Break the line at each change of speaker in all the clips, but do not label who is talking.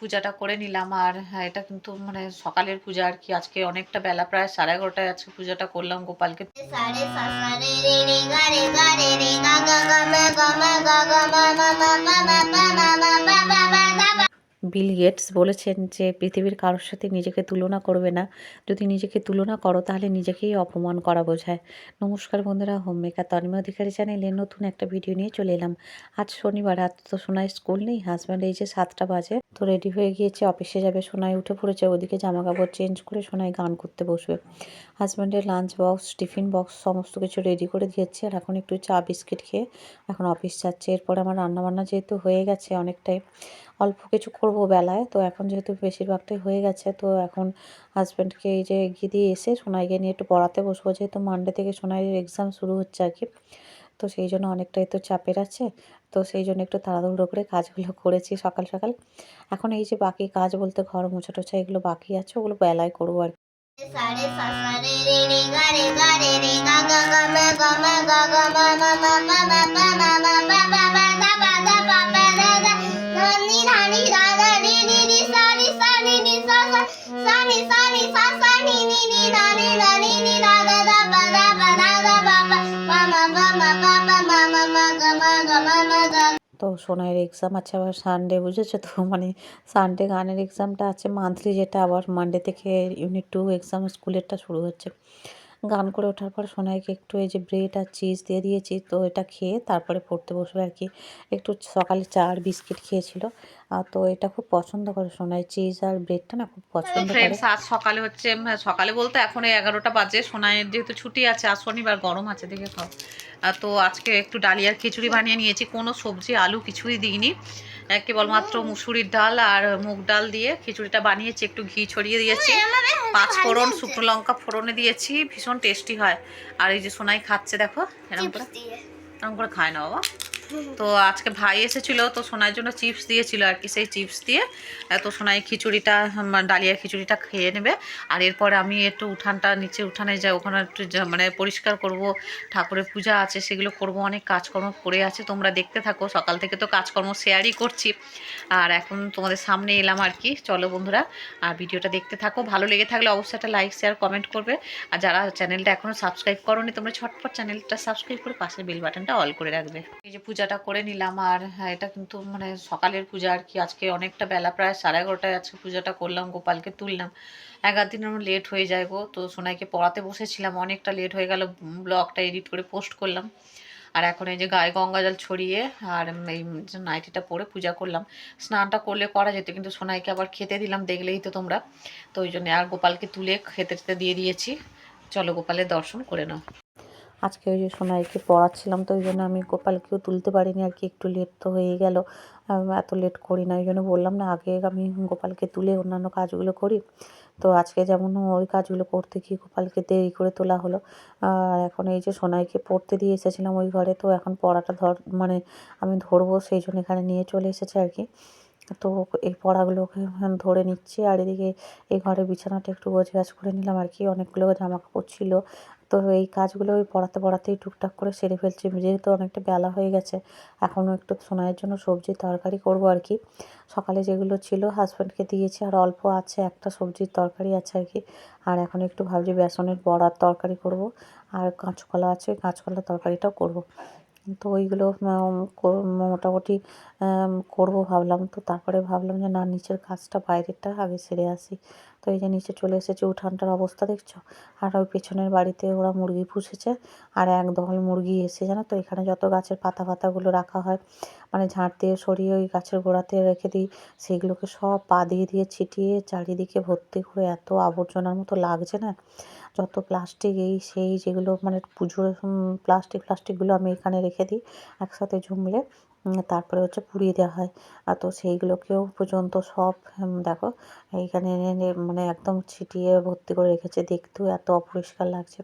পূজাটা করে নিলাম আর হ্যাঁ, এটা কিন্তু মানে সকালের পূজা আর কি আজকে অনেকটা বেলা প্রায় সাড়ে এগারোটায় আজকে পূজাটা করলাম গোপালকে
सारे
বিল গেটস বলেছেন যে পৃথিবীর কারোর সাথে নিজেকে তুলনা করবে না। যদি নিজেকে তুলনা করো, তাহলে নিজেকেই অপমান করা বোঝায়। নমস্কার বন্ধুরা হোম মেকার তনিমা অধিকারী চ্যানেলে নতুন একটা ভিডিও নিয়ে চলে এলাম। আজ শনিবার, আজ তো সোনায় স্কুল নেই, হাজব্যান্ড এই যে সাতটা বাজে, তো রেডি হয়ে গিয়েছে, অফিসে যাবে, সোনায় উঠে পড়েছে, ওদিকে জামা কাপড় চেঞ্জ করে সোনায় গান করতে বসবে। হাজব্যান্ডের লাঞ্চ বক্স, টিফিন বক্স, সমস্ত কিছু রেডি করে দিয়েছে, আর এখন একটু চা, বিস্কিট খেয়ে এখন অফিস যাচ্ছে। এরপর আমার রান্নাবান্না যেহেতু হয়ে গেছে অনেকটাই অল্প কিছু করব বেলায়। তো এখন যেহেতু বেশিরভাগটাই হয়ে গেছে, তো এখন হাজব্যান্ডকে এই যে এগিয়ে দিয়ে এসে সোনাইকে নিয়ে একটু পড়াতে বসবো। যেহেতু মানডে থেকে সোনাইয়ের এক্সাম শুরু হচ্ছে আর কি, তো সেই জন্য অনেকটাই তো চাপের আছে। তো সেই জন্য একটু তাড়াহুড়ো করে কাজগুলো করেছি সকাল সকাল। এখন এই যে বাকি কাজ বলতে ঘর মোছা টোছা এগুলো বাকি আছে, ওগুলো বেলায় করব আর কি। তো সোনাইয়ের এক্সাম আছে আবার সানডে বুঝেছ তো? মানে সানডে গানের এক্সামটা আছে মান্থলি যেটা আবার মানডে থেকে ইউনিট টু এক্সাম স্কুলেরটা শুরু হচ্ছে। গান করে ওঠার পর সোনাইকে একটু এই যে ব্রেড আর চিজ দিয়ে দিয়েছি তো এটা খেয়ে তারপরে পড়তে বসবে আর কি। একটু সকালে চা আর বিস্কিট খেয়েছিল। তো এটা খুব পছন্দ করে সোনাই। চিজ আর ব্রেডটা না খুব পছন্দ করে।
আজ সকালে হচ্ছে সকালে বলতে এখন এই এগারোটা বাজে। সোনাইয়ের যেহেতু ছুটি আছে আজ শনিবার গরম আছে দেখে খাও। তো আজকে একটু ডালিয়ার খিচুড়ি বানিয়ে নিয়েছি। কোনো সবজি আলু কিছুই দিইনি। কেবলমাত্র মুসুরির ডাল আর মুগ ডাল দিয়ে খিচুড়িটা বানিয়েছি একটু ঘি ছড়িয়ে দিয়েছি। পাঁচ ফোড়ন শুকনো লঙ্কা ফোড়নে দিয়েছি ভীষণ টেস্টি হয়। আর এই যে সোনাই খাচ্ছে দেখো এরকম করে এরকম করে খায় না বাবা। তো আজকে ভাই এসেছিল তো সোনার জন্য চিপস দিয়েছিল আর কি সেই চিপস দিয়ে তো সোনাই খিচুড়িটা উম, ডালিয়ার খিচুড়িটা খেয়ে নেবে। আর এরপরে আমি একটু উঠানটা নিচে উঠানে যাই ওখানে একটু মানে পরিষ্কার করব ঠাকুরের পূজা আছে সেগুলো করব অনেক কাজকর্ম পড়ে আছে তোমরা দেখতে থাকো সকাল থেকে তো কাজকর্ম শেয়ারই করছি। আর এখন তোমাদের সামনে এলাম আর কি চলো বন্ধুরা আর ভিডিওটা দেখতে থাকো ভালো লেগে থাকলে অবশ্যই একটা লাইক শেয়ার কমেন্ট করবে। আর যারা চ্যানেলটা এখনও সাবস্ক্রাইব করোনি তোমরা ছটফট চ্যানেলটা সাবস্ক্রাইব করে পাশের বেল বাটনটা অল করে রাখবে। এই যে পূজাটা করে নিলাম আর হ্যাঁ, এটা কিন্তু মানে সকালের পূজা আর কি। আজকে অনেকটা বেলা প্রায় সাড়ে এগারোটায় আজকে পূজাটা করলাম গোপালকে তুললাম। এগারো দিন আমার লেট হয়ে যায় গো তো সোনাইকে পড়াতে বসেছিলাম অনেকটা লেট হয়ে গেল ব্লগটা এডিট করে পোস্ট করলাম। আর এখন এই যে গায়ে গঙ্গা জল ছড়িয়ে আর এই নাইটিটা পরে পূজা করলাম। স্নানটা করলে করা যেত কিন্তু সোনাইকে আবার খেতে দিলাম দেখলেই তো তোমরা। তো ওই জন্য আর গোপালকে তুলে খেতে টেতে দিয়ে দিয়েছি। চলো গোপালের দর্শন করে নাও।
আজকে ওই যে সোনাইকে পড়াচ্ছিলাম, তো ওই জন্য আমি গোপালকেও তুলতে পারিনি, আর কি একটু লেট তো হয়ে গেল। এত লেট করি না, ওই জন্য বললাম না, আগে আমি গোপালকে তুলে অন্যান্য কাজগুলো করি। তো আজকে যেমন ওই কাজগুলো করতে গিয়ে গোপালকে দেরি করে তোলা হলো। আর এখন এই যে সোনাইকে পড়তে দিয়ে এসেছিলাম ওই ঘরে, তো এখন পড়াটা ধর মানে আমি ধরবো, সেই জন্য এখানে নিয়ে চলে এসেছে আর কি। তো এই পড়াগুলোকে ধরে নিচ্ছি, আর এদিকে এই ঘরের বিছানাটা একটু গোছগাছ করে নিলাম আর কি, অনেকগুলো জামা কাপড় ছিল। তো এই কাজগুলো ওই পড়াতে পড়াতেই টুকটাক করে সেরে ফেলছি। যেহেতু অনেকটা বেলা হয়ে গেছে, এখনও একটু সোনাইয়ের জন্য সবজি তরকারি করব আর কি। সকালে যেগুলো ছিল হাজব্যান্ডকে দিয়েছি, আর অল্প আছে, একটা সবজির তরকারি আছে আর কি। আর এখন একটু ভাবছি বেসনের বড়ার তরকারি করব, আর কাঁচকলা আছে কাঁচকলার তরকারিটাও করব। তো ওইগুলো মোটামুটি করব ভাবলাম। তো তারপরে ভাবলাম যে, না, নিচের কাজটা বাইরেরটা আগে সেরে আসি। তো এই যে, নিচে চলে এসেছে, উঠানটার অবস্থা দেখছ? আর ওই পেছনের বাড়িতে ওরা মুরগি পুষেছে। আর একদল মুরগি এসে, জানো তো, এখানে যত গাছের পাতা পাতাগুলো রাখা হয় মানে ঝাঁট দিয়ে সরিয়ে ওই গাছের গোড়াতে রেখে দিই। সেগুলোকে সব পা দিয়ে দিয়ে ছিটিয়ে চারিদিকে ভর্তি করে এত আবর্জনার মতো লাগছে না। যত প্লাস্টিক, এই সেই যেগুলো মানে পুজোর প্লাস্টিক, প্লাস্টিকগুলো আমি এখানে রেখে দিই একসাথে জমলে তারপরে হচ্ছে পুড়িয়ে দেওয়া হয়। আর তো সেইগুলোকেও পর্যন্ত সব দেখো, এইখানে মানে একদম ছিটিয়ে ভর্তি করে রেখেছে। দেখতেও এত অপরিষ্কার লাগছে।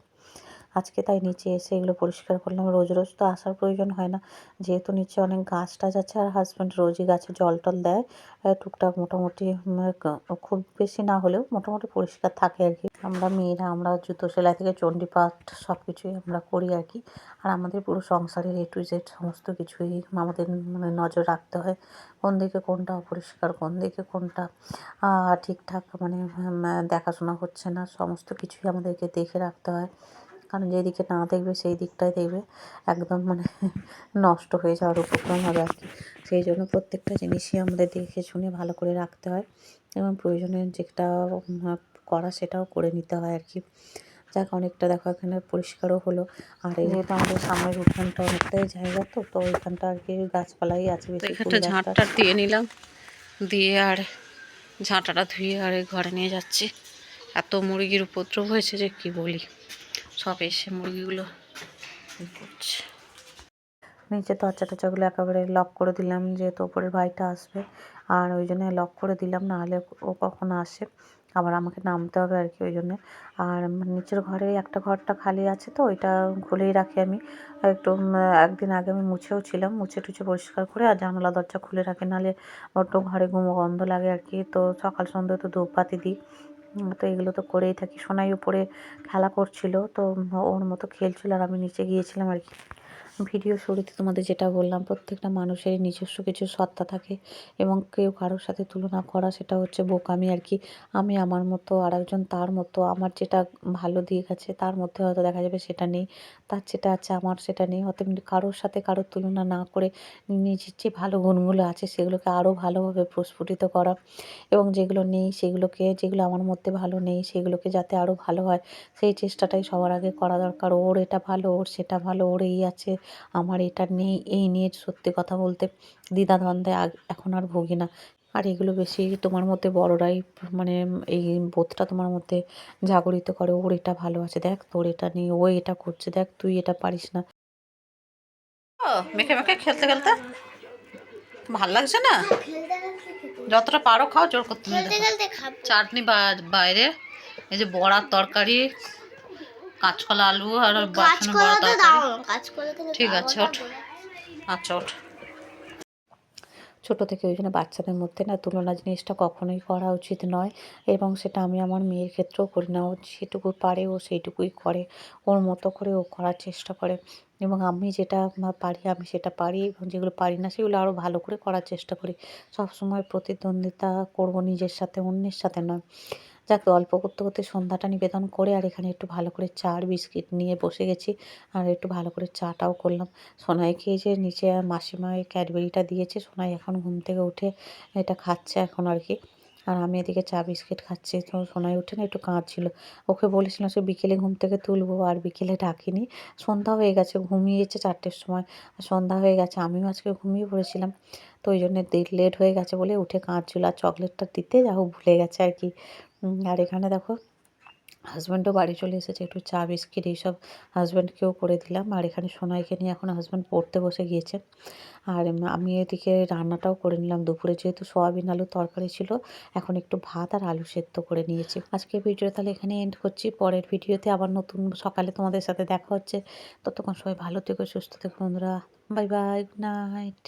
আজকে তাই নিচে এসে এগুলো পরিষ্কার করলাম। রোজ রোজ তো আসার প্রয়োজন হয় না। যেহেতু নিচে অনেক গাছ টাছ আছে আর হাজব্যান্ড রোজই গাছে জল টল দেয় টুকটাক মোটামুটি খুব বেশি না হলেও মোটামুটি পরিষ্কার থাকে আর কি। আমরা মেয়েরা, আমরা জুতো সেলাই থেকে চণ্ডীপাঠ সব কিছুই আমরা করি আর কি। আর আমাদের পুরো সংসারের এ টু জেড সমস্ত কিছুই আমাদের মানে নজর রাখতে হয়। কোন দিকে কোনটা অপরিষ্কার, কোন দিকে কোনটা ঠিকঠাক মানে দেখাশোনা হচ্ছে না, সমস্ত কিছুই আমাদেরকে দেখে রাখতে হয়। কারণ যেদিকে না দেখবে সেই দিকটাই দেখবে। একদম মানে নষ্ট হয়ে যাওয়ার উপক্রম হবে আর কি। সেই জন্য প্রত্যেকটা জিনিসই আমাদের দেখে শুনে ভালো করে রাখতে হয় এবং প্রয়োজনে যেটা করা সেটাও করে নিতে হয় আর কি। যাক অনেকটা দেখো এখানে পরিষ্কারও হলো। আর এই যেহেতু আমাদের সামনের উঠানটা অনেকটাই জায়গা তো তো ওইখানটা আর কি গাছপালাই আছে বেশি
ঝাঁটটা দিয়ে নিলাম। দিয়ে আর ঝাঁটাটা ধুয়ে আর ঘরে নিয়ে যাচ্ছি। এত মুরগির উপদ্রব হয়েছে যে কি বলি। সব এসে মুরগিগুলো করছে।
নিচে দরজা টরজাগুলো একেবারে লক করে দিলাম, যেহেতু ওপরের ভাইটা আসবে। আর ওই জন্য লক করে দিলাম, নাহলে ও কখন আসে? আবার আমাকে নামতে হবে আর কি ওই জন্যে। আর নিচের ঘরে একটা ঘরটা খালি আছে তো, ওইটা খুলেই রাখি আমি। একটু একদিন আগে আমি মুছেও ছিলাম, মুছে টুছে পরিষ্কার করে আর জানলা দরজা খুলে রাখি। নাহলে বড্ড ঘরে ঘুমো গন্ধ লাগে আর কি। তো সকাল সন্ধ্যে তো ধূপবাতি দিই। তো এগুলো তো করেই থাকি। সোনাই উপরে খেলা করছিল, তো ওর মতো খেলছিল আর আমি নিচে গিয়েছিলাম আর কি। ভিডিও শুরুতে তোমাদের যেটা বললাম, প্রত্যেকটা মানুষেরই নিজস্ব কিছু সত্তা থাকে এবং কেউ কারোর সাথে তুলনা করা সেটা হচ্ছে বোকামি আর কি। আমি আমার মতো আর একজন তার মতো আমার যেটা ভালো দিক আছে, তার মধ্যে হয়তো দেখা যাবে সেটা নেই, তার যেটা আছে আমার সেটা নেই। হয়তো কারোর সাথে কারোর তুলনা না করে নিজের যে ভালো গুণগুলো আছে সেগুলোকে আরও ভালোভাবে প্রস্ফুটিত করা এবং যেগুলো নেই সেগুলোকে, যেগুলো আমার মধ্যে ভালো নেই সেগুলোকে যাতে আরও ভালো হয়, সেই চেষ্টাটাই সবার আগে করা দরকার। ওর এটা ভালো, ওর সেটা ভালো, ওর এই আছে আমার এটা নেই এই নিয়ে সত্যি কথা বলতে দ্বিধাদ্বন্দ্বে আগ- এখন আর ভুগি না। আর এগুলো বেশি তোমার মধ্যে বড়রাই মানে এই বোধটা তোমার মধ্যে জাগরিত করে ওর এটা ভালো আছে। দেখ তোর এটা নেই ও এটা করছে দেখ তুই এটা পারিস না।
মেখে মেখে খেলতে খেলতে? ভালো লাগছে না? যতটা পারো খাও জোর করতে চাটনি বা- বাইরে এই যে বড়ার তরকারি কাঁচকলা আলু আর
তো দাও
ঠিক আছে, ওঠ। আচ্ছা ওঠ।
ছোটো থেকে ওই জন্য বাচ্চাদের মধ্যে না তুলনা জিনিসটা কখনোই করা উচিত নয় এবং সেটা আমি আমার মেয়ের ক্ষেত্রেও করি না। ও যেটুকু পারে ও সেইটুকুই করে ওর মতো করে ও করার চেষ্টা করে এবং আমি যেটা পারি আমি সেটা পারি এবং যেগুলো পারি না সেগুলো আরও ভালো করে করার চেষ্টা করি। সবসময় প্রতিদ্বন্দ্বিতা করব নিজের সাথে অন্যের সাথে নয়। যাক, অল্প করতে করতে সন্ধ্যাটা নিবেদন করে আর এখানে একটু ভালো করে চা আর বিস্কিট নিয়ে বসে গেছি আর একটু ভালো করে চাটাও করলাম। সোনাইকে যে নিচে মাসিমা এই ক্যাডবেরিটা দিয়েছে, সোনাই এখন ঘুম থেকে উঠে এটা খাচ্ছে এখন আর কি। আর আমি এদিকে চা বিস্কিট খাচ্ছি, তো সোনাই উঠে না একটু কাঁদছিল। ওকে বলেছিলাম সে বিকেলে ঘুম থেকে তুলবো আর বিকেলে ডাকিনি। সন্ধ্যা হয়ে গেছে, ঘুমিয়েছে চারটের সময়। সন্ধ্যা হয়ে গেছে, আমিও আজকে ঘুমিয়ে পড়েছিলাম। তো ওই জন্য লেট হয়ে গেছে বলে উঠে কাঁদছিল। আর চকলেটটা দিতে যা হোক ভুলে গেছে আর কি। আর এখানে দেখো হাজব্যান্ডও বাড়ি চলে এসেছে, একটু চা, বিস্কিট এইসব হাজব্যান্ডকেও করে দিলাম। আর এখানে সোনাইকে নিয়ে এখন হাজব্যান্ড পড়তে বসে গিয়েছে। আর আমি এদিকে রান্নাটাও করে নিলাম দুপুরে, যেহেতু সয়াবিন আলু তরকারি ছিল, এখন একটু ভাত আর আলু সেদ্ধ করে নিয়েছি। আজকে ভিডিও তাহলে এখানে এন্ড করছি। পরের ভিডিওতে আবার নতুন সকালে তোমাদের সাথে দেখা হচ্ছে। ততক্ষণ সবাই ভালো থেকো, সুস্থ থেকো বন্ধুরা। Bye bye good night